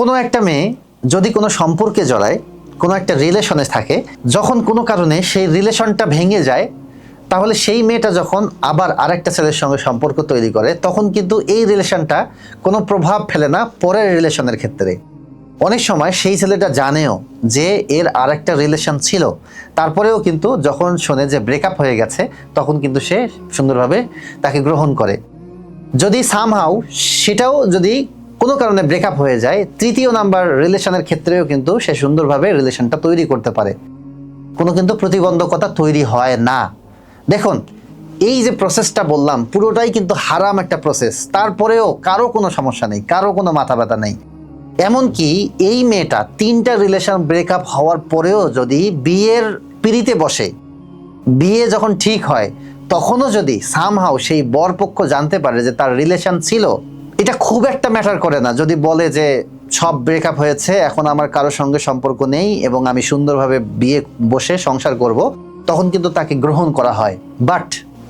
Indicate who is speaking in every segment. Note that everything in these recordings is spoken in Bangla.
Speaker 1: কোনো একটা মেয়ে যদি কোনো সম্পর্কে জড়ায়, কোনো একটা রিলেশনে থাকে, যখন কোনো কারণে সেই রিলেশনটা ভেঙে যায়, তাহলে সেই মেয়েটা যখন আবার আরেকটা ছেলের সঙ্গে সম্পর্ক তৈরি করে, তখন কিন্তু এই রিলেশনটা কোনো প্রভাব ফেলে না পরের রিলেশনের ক্ষেত্রে। অনেক সময় সেই ছেলেটা জানেও যে এর আরেকটা রিলেশন ছিল। তারপরেও কিন্তু যখন শোনে যে ব্রেকআপ হয়ে গেছে, তখন কিন্তু সে সুন্দরভাবে তাকে গ্রহণ করে। যদি সামহাউ সেটাও যদি কোনো কারণে ব্রেকআপ হয়ে যায়, তৃতীয় নাম্বার রিলেশনের ক্ষেত্রেও কিন্তু সে সুন্দরভাবে রিলেশনটা তৈরি করতে পারে। কোনো কিন্তু প্রতিবন্ধকতা তৈরি হয় না। দেখুন, এই যে প্রসেসটা বললাম, পুরোটাই কিন্তু হারাম একটা প্রসেস তারপরেও কারও কোনো সমস্যা নেই, কারও কোনো মাথা ব্যথা নেই। এমনকি এই মেয়েটা তিনটা রিলেশন ব্রেকআপ হওয়ার পরেও যদি বিয়ের পিড়িতে বসে, বিয়ে যখন ঠিক হয়, তখনও যদি সামহাও সেই বরপক্ষ জানতে পারে যে তার রিলেশন ছিল এটা খুব একটা ম্যাটার করে না। যদি বলে যে সব ব্রেকআপ হয়েছে, এখন আমার কারোর সঙ্গে সম্পর্ক নেই এবং আমি সুন্দরভাবে বিয়ে বসে সংসার করব, তখন কিন্তু তাকে গ্রহণ করা হয়। বাট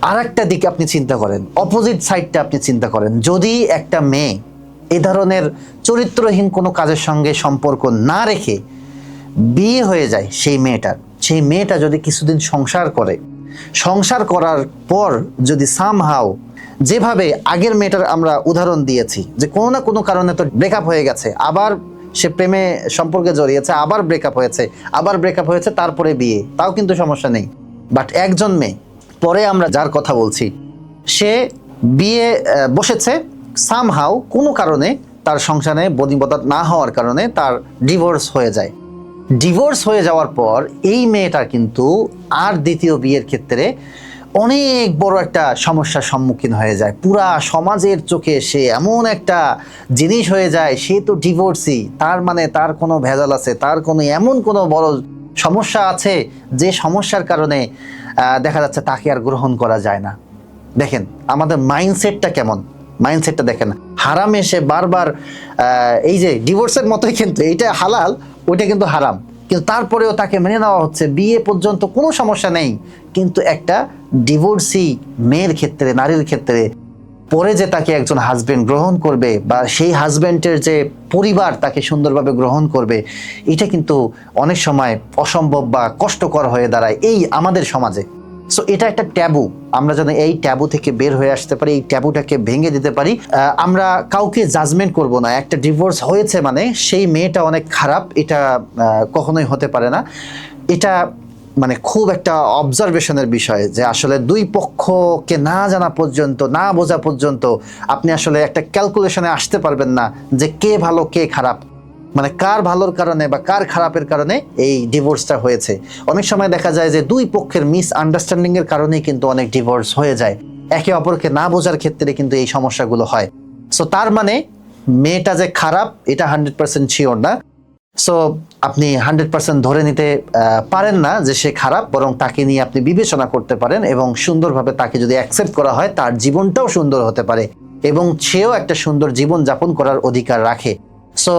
Speaker 1: আর একটা দিকে আপনি চিন্তা করেন অপোজিট সাইডটা আপনি চিন্তা করেন। যদি একটা মেয়ে এ ধরনের চরিত্রহীন কোনো কাজের সঙ্গে সম্পর্ক না রেখে বিয়ে হয়ে যায় সেই মেয়েটার, সেই মেয়েটা যদি কিছুদিন সংসার করে, সংসার করার পর যদি সাম সামহাও যেভাবে আগের মেয়েটার আমরা উদাহরণ দিয়েছি, যে কোনো না কোনো কারণে তো ব্রেকআপ হয়ে গেছে, আবার সে প্রেমে সম্পর্কে জড়িয়েছে, আবার ব্রেকআপ হয়েছে, আবার ব্রেকআপ হয়েছে, তারপরে বিয়ে, তাও কিন্তু সমস্যা নেই। বাট একজন মেয়ে, পরে আমরা যার কথা বলছি, সে বিয়ে বসেছে সামহাও কোনো কারণে তার সংসারে বদিবদত না হওয়ার কারণে তার ডিভোর্স হয়ে যায়। ডিভোর্স হয়ে যাওয়ার পর এই মেয়েটার কিন্তু আর দ্বিতীয় বিয়ের ক্ষেত্রে অনেক বড় একটা সমস্যার সম্মুখীন হয়ে যায়। পুরা সমাজের চোখে সে এমন একটা জিনিস হয়ে যায়, সে তো ডিভোর্সই তার মানে তার কোনো ভেজাল আছে, তার কোনো এমন কোনো বড় সমস্যা আছে যে সমস্যার কারণে দেখা যাচ্ছে তাকে আর গ্রহণ করা যায় না। দেখেন, আমাদের মাইন্ডসেটটা কেমন? মাইন্ডসেটটা দেখেন, হারাম এসে বারবার এই যে ডিভোর্সের মতোই কিন্তু এইটা হালাল, ওইটা কিন্তু হারাম। কিন্তু তারপরেও তাকে মেনে নেওয়া হচ্ছে, বিয়ে পর্যন্ত কোনো সমস্যা নেই। কিন্তু একটা ডিভোর্সি মেয়ের ক্ষেত্রে, নারীর ক্ষেত্রে, পরে যে তাকে একজন হাজবেন্ড গ্রহণ করবে বা সেই হাজব্যান্ডের যে পরিবার তাকে সুন্দরভাবে গ্রহণ করবে, এটা কিন্তু অনেক সময় অসম্ভব বা কষ্টকর হয়ে দাঁড়ায় এই আমাদের সমাজে। সো এটা একটা ট্যাবু আমরা যেন এই ট্যাবু থেকে বের হয়ে আসতে পারি, এই ট্যাবুটাকে ভেঙে দিতে পারি। আমরা কাউকে জাজমেন্ট করব না। একটা ডিভোর্স হয়েছে মানে সেই মেয়েটা অনেক খারাপ, এটা কখনোই হতে পারে না। এটা মানে খুব একটা অবজারভেশনের বিষয় যে আসলে দুই পক্ষকে না জানা পর্যন্ত, না বোঝা পর্যন্ত আপনি আসলে একটা ক্যালকুলেশনে আসতে পারবেন না যে কে ভালো, কে খারাপ। মানে কার ভালোর কারণে বা কার খারাপের কারণে এই ডিভোর্সটা হয়েছে। অনেক সময় দেখা যায় যে দুই পক্ষের মিস আন্ডারস্ট্যান্ডিং এর কারণেই কিন্তু অনেক ডিভোর্স হয়ে যায়। একে অপরকে না বোঝার ক্ষেত্রে কিন্তু এই সমস্যাগুলো হয়। সো তার মানে মেয়েটা যে খারাপ, এটা হান্ড্রেড পার্সেন্ট শিওর না। সো আপনি হান্ড্রেড পার্সেন্ট ধরে নিতে পারেন না যে সে খারাপ, বরং তাকে নিয়ে আপনি বিবেচনা করতে পারেন এবং সুন্দরভাবে তাকে যদি অ্যাকসেপ্ট করা হয়, তার জীবনটাও সুন্দর হতে পারে এবং সেও একটা সুন্দর জীবন যাপন করার অধিকার রাখে। সো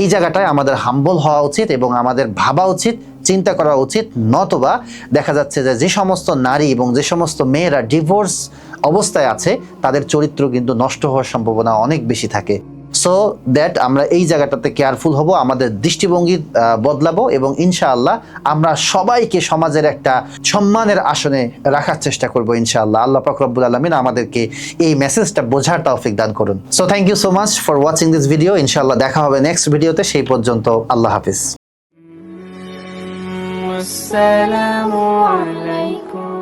Speaker 1: এই জায়গাটায় আমাদের হাম্বল হওয়া উচিত এবং আমাদের ভাবা উচিত, চিন্তা করা উচিত, নতবা দেখা যাচ্ছে যে যে সমস্ত নারী এবং যে সমস্ত মেয়েরা ডিভোর্স অবস্থায় আছে, তাদের চরিত্র কিন্তু নষ্ট হওয়ার সম্ভাবনা অনেক বেশি থাকে। সো দ্যাট আমরা এই জায়গাটাতে কেয়ারফুল হব আমাদের দৃষ্টিভঙ্গি আহ, বদলাবো এবং ইনশাআল্লাহ আমরা সবাইকে সমাজের একটা সম্মানের আসনে রাখার চেষ্টা করব ইনশাআল্লাহ আল্লাহ পাক রব্বুল আলমিন আমাদেরকে এই মেসেজটা বোঝার তৌফিক দান করুন so thank you so much for watching this video ইনশাআল্লাহ দেখা হবে নেক্সট ভিডিওতে সেই পর্যন্ত আল্লাহ হাফিজ
Speaker 2: والسلام عليكم